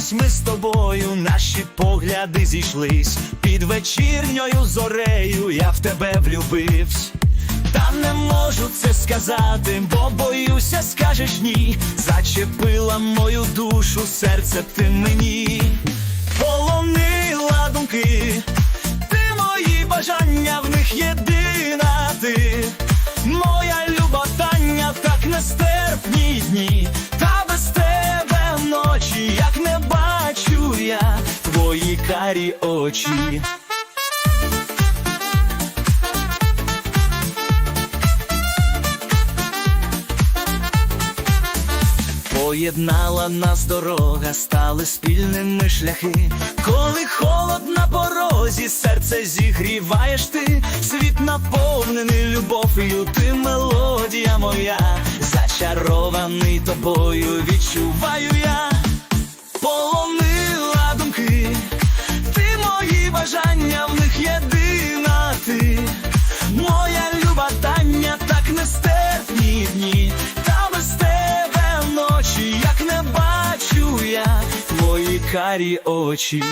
ось ми з тобою, наші погляди зійшлись. Під вечірньою зорею я в тебе влюбився. Та не можу це сказати, бо боюся, скажеш ні. Зачепила мою душу, серце ти мені, полонила думки, карі очі. Поєднала нас дорога, стали спільними шляхи. Коли холод на порозі, серце зігріваєш ти, світ наповнений любов'ю, ти мелодія моя, зачарований тобою, відчуваю я, карі очі.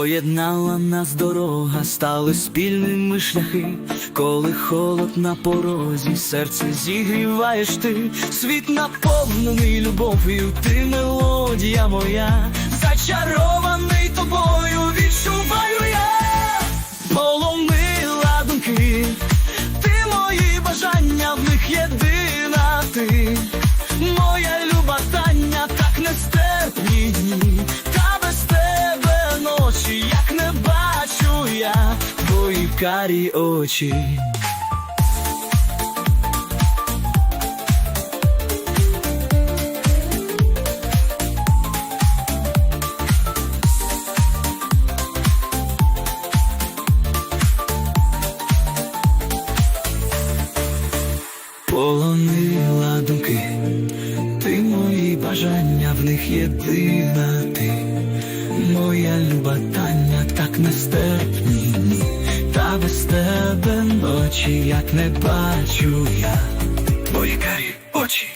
Поєднала нас дорога, стали спільними шляхи, коли холод на порозі, серце зігріваєш ти, світ наповнений любов'ю, ти мелодія моя, зачарований тобою, відчуваю я, поломила думки, ти мої бажання, в них єдина ти, карі очі. Полонила думки, ти мої бажання, в них єдина ти, моя люботання, так нестерпні, та без тебе ночі, як не бачу я твої карі очі.